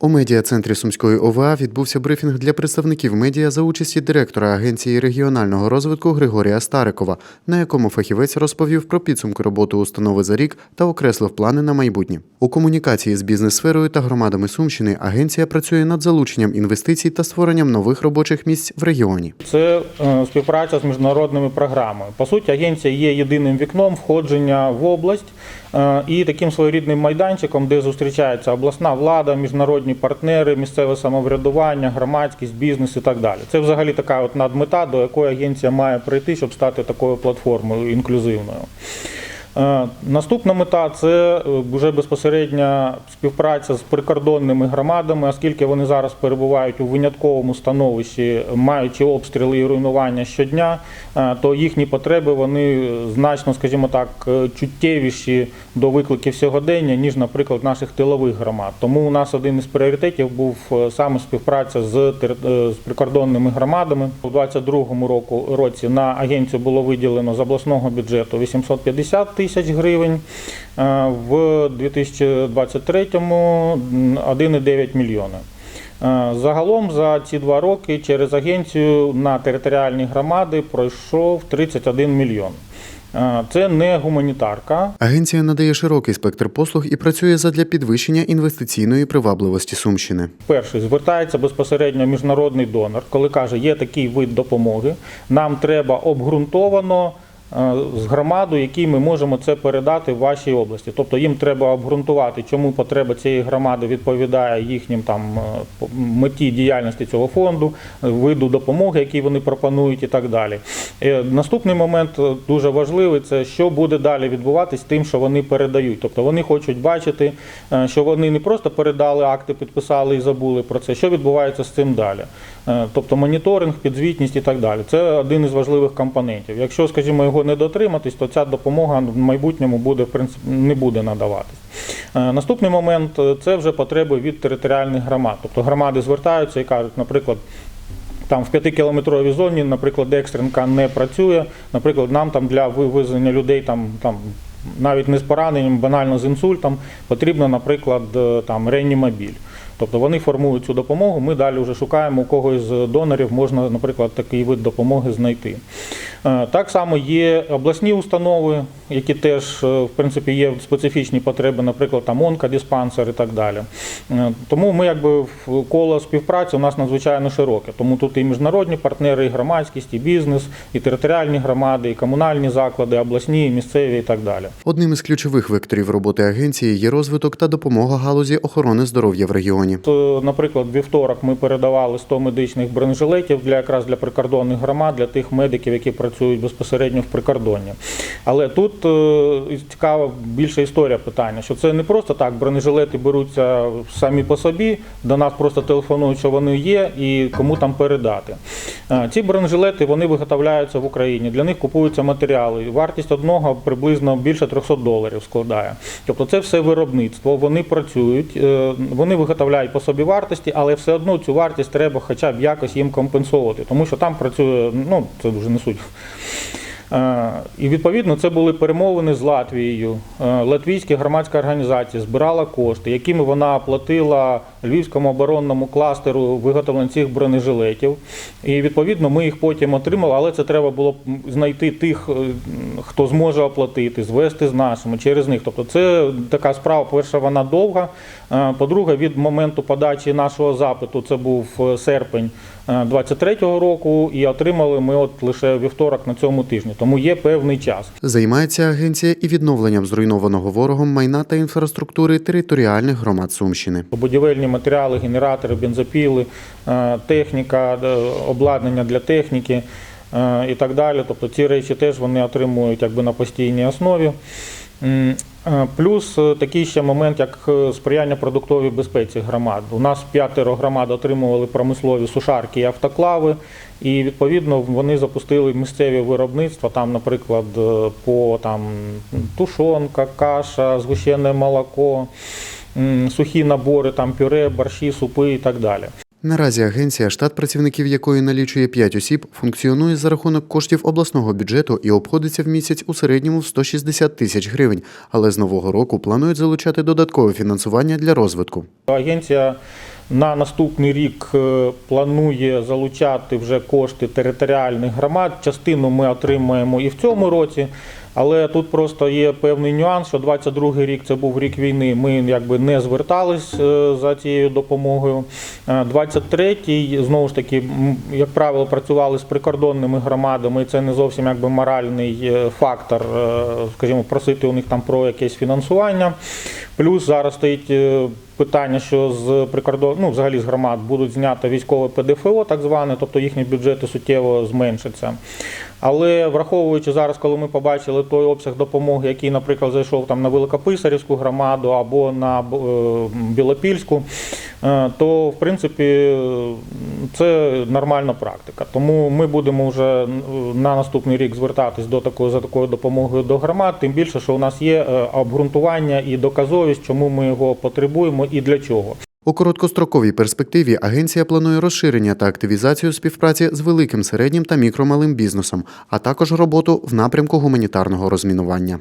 У медіа-центрі Сумської ОВА відбувся брифінг для представників медіа за участі директора Агенції регіонального розвитку Григорія Старикова, на якому фахівець розповів про підсумки роботи установи за рік та окреслив плани на майбутнє. У комунікації з бізнес-сферою та громадами Сумщини агенція працює над залученням інвестицій та створенням нових робочих місць в регіоні. Це е, співпраця з міжнародними програмами. По суті, агенція є єдиним вікном входження в область е, і таким своєрідним майданчиком, де зустрічається обласна влада, міжнародні партнери, місцеве самоврядування, громадськість, бізнес і так далі. Це взагалі така от надмета, до якої агенція має прийти, щоб стати такою платформою інклюзивною. Е, Наступна мета це е, вже безпосередня співпраця з прикордонними громадами, оскільки вони зараз перебувають у винятковому становищі, маючи обстріли і руйнування щодня, е, то їхні потреби вони значно, скажімо так, чуттєвіші до викликів сьогодення, ніж, наприклад, наших тилових громад. Тому у нас один із пріоритетів був саме співпраця з, з прикордонними грамадами. У 2022 року році на агенцію було виділено з обласного бюджету 850 тисяч гривень. е, В 2023-му 1,9 мільйони. Е, Загалом за ці два роки через агенцію на територіальні громади пройшов 31 мільйон. Е, Це не гуманітарка, Агенція надає широкий спектр послуг і працює задля підвищення інвестиційної привабливості Сумщини. Перший звертається безпосередньо міжнародний донор, коли каже, є такий вид допомоги, нам треба обґрунтовано з громаду, якій ми можемо це передати в вашій області. Тобто їм треба обґрунтувати, чому потреба цієї громади відповідає їхнім там е, меті діяльності цього фонду, е, виду допомоги, які вони пропонують, і так далі. Е, Наступний момент е, дуже важливий це що буде далі відбуватись тим, що вони передають. Тобто вони хочуть бачити, е, що вони не просто передали акти, підписали і забули про це. Що відбувається з цим далі? Е, Тобто моніторинг, підзвітність і так далі. Це один із важливих компонентів. Якщо, скажімо, його не дотриматись, то ця допомога в майбутньому буде в принципі не буде надаватись. Е, Наступний момент це вже потреби від територіальних громад. Тобто громади звертаються і кажуть, наприклад. Там в 5-кілометровій зоні, наприклад, екстренка не працює. Наприклад, нам там для вивезення людей там, там навіть не з пораненням, банально з інсультом, потрібно, наприклад, е, там реанімобіль. Тобто вони формують цю допомогу. Ми далі вже шукаємо у когось з донорів, можна, наприклад, такий вид допомоги знайти. Е, Так само є обласні установи, які теж е, в принципі є специфічні потреби, наприклад, там онкодиспансер і так далі. Е, Тому ми якби в коло співпраці у нас надзвичайно широке. Тому тут і міжнародні партнери, і громадськість, і бізнес, і територіальні громади, і комунальні заклади, обласні, і місцеві і так далі. Одним із ключових векторів роботи агенції є розвиток та допомога галузі охорони здоров'я в регіоні. То, Наприклад, вівторок ми передавали 100 медичних бронежилетів для якраз для прикордонних громад, для тих медиків, які працюють безпосередньо в прикордонні. Але тут е, цікава більша історія питання, що це не просто так, бронежилети беруться самі по собі, до нас просто телефонують, що вони є, і кому там передати. Ці бронежилети вони виготовляються в Україні. Для них купуються матеріали. Вартість одного приблизно більше 300 доларів складає. Тобто це все виробництво. Вони працюють, е, вони виготовляють по собі вартості, але все одно цю вартість треба хоча б якось їм компенсувати, тому що там працює, ну це вже не суть. Е, І відповідно це були перемовини з Латвією. Е, Латвійська громадська організація збирала кошти, якими вона оплатила львівському оборонному кластеру виготовлення цих бронежилетів. І відповідно ми їх потім отримали, але це треба було знайти тих, е, хто зможе оплатити, звести з нашими через них. Тобто, це така справа. Перша, вона довга. Е, По-друге, від моменту подачі нашого запиту, це був е, серпень 23-го року, і отримали ми от лише вівторок на цьому тижні. Тому є певний час. Займається агенція і відновленням зруйнованого ворогом майна та інфраструктури територіальних громад Сумщини. Будівельні матеріали, генератори, бензопіли, е, техніка, е, обладнання для техніки е, і так далі. Тобто ці речі теж вони отримують якби на постійній основі. Плюс такий ще момент, як сприяння продуктовій безпеці громад. У нас п'ятеро громад отримували промислові сушарки і автоклави, і відповідно вони запустили місцеві виробництва. Там, наприклад, по там тушонка, каша, згущене молоко, сухі набори, там пюре, борщі, супи і так далі. Наразі агенція, штат працівників якої налічує 5 осіб, функціонує за рахунок коштів обласного бюджету і обходиться в місяць у середньому в 160 тисяч гривень. Але з нового року планують залучати додаткове фінансування для розвитку. Агенція На наступний рік е, планує залучати вже кошти територіальних громад. Частину ми отримаємо і в цьому році. Але тут просто є певний нюанс, що 22-й рік це був рік війни. Ми якби не звертались е, за цією допомогою. Е, 23-й, знову ж таки, як правило, працювали з прикордонними громадами. Це не зовсім якби моральний е, фактор, е, скажімо, просити у них там про якесь фінансування. Плюс зараз стоїть е, питання, що з прикордон, ну взагалі з громад будуть знято військове ПДФО, так зване, тобто їхні бюджети суттєво зменшаться. Але враховуючи зараз, коли ми побачили той обсяг допомоги, який, наприклад, зайшов там на Великописарівську громаду або на е, Білопільську, то в принципі е, це нормальна практика. Тому ми будемо вже е, на наступний рік звертатись до такої за такою допомогою до громад. Тим більше, що у нас є е, обґрунтування і доказовість, чому ми його потребуємо і для чого. У короткостроковій перспективі агенція планує розширення та активізацію співпраці з великим, середнім та мікромалим бізнесом, а також роботу в напрямку гуманітарного розмінування.